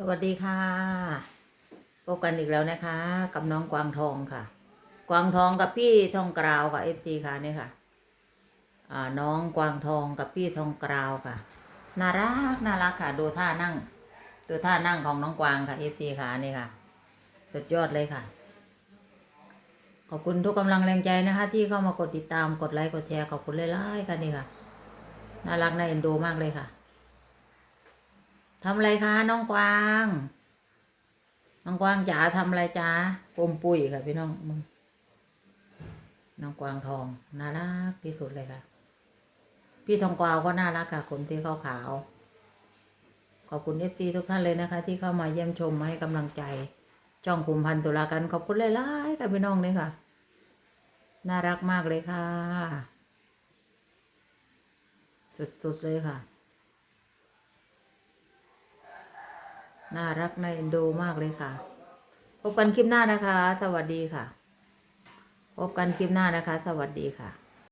สวัสดีค่ะพบกันอีกแล้วนะคะ กับน้องกวางทองค่ะ กวางทองกับพี่ทองกราวค่ะเอฟซีค่ะนี่ค่ะอ่าน้องกวางทองกับพี่ทองกราวค่ะน่ารักน่ารักค่ะ ดูท่านั่ง ดูท่านั่งของน้องกวางค่ะเอฟซีค่ะนี่ค่ะ สุดยอดเลยค่ะ ขอบคุณทุกกำลังแรงใจนะคะ ที่เข้ามากดติดตามกดไลค์กดแชร์ขอบคุณหลายๆค่ะนี่ค่ะน่ารักน่าเอ็นดูมากเลยค่ะ ทำอะไรคะน้องกวาง น้องกวางจ๋าทำอะไรจ๋าปมปุ๋ยค่ะพี่น้องมึงน้องกวางทองน่ารักที่สุดเลยค่ะ พี่ทองกวาวก็น่ารักค่ะขนสีขาวขาวขอบคุณเอฟซีทุกท่านเลยนะคะ ที่เข้ามาเยี่ยมชมมาให้กำลังใจ จ้องคุมพันตุลากันขอบคุณหลายๆค่ะพี่น้องนี่ค่ะ น่ารักมากเลยค่ะ สุดๆเลยค่ะ น่ารักน่าเอ็นดูมากเลยค่ะ พบกันคลิปหน้านะคะ สวัสดีค่ะ พบกันคลิปหน้านะคะ สวัสดีค่ะ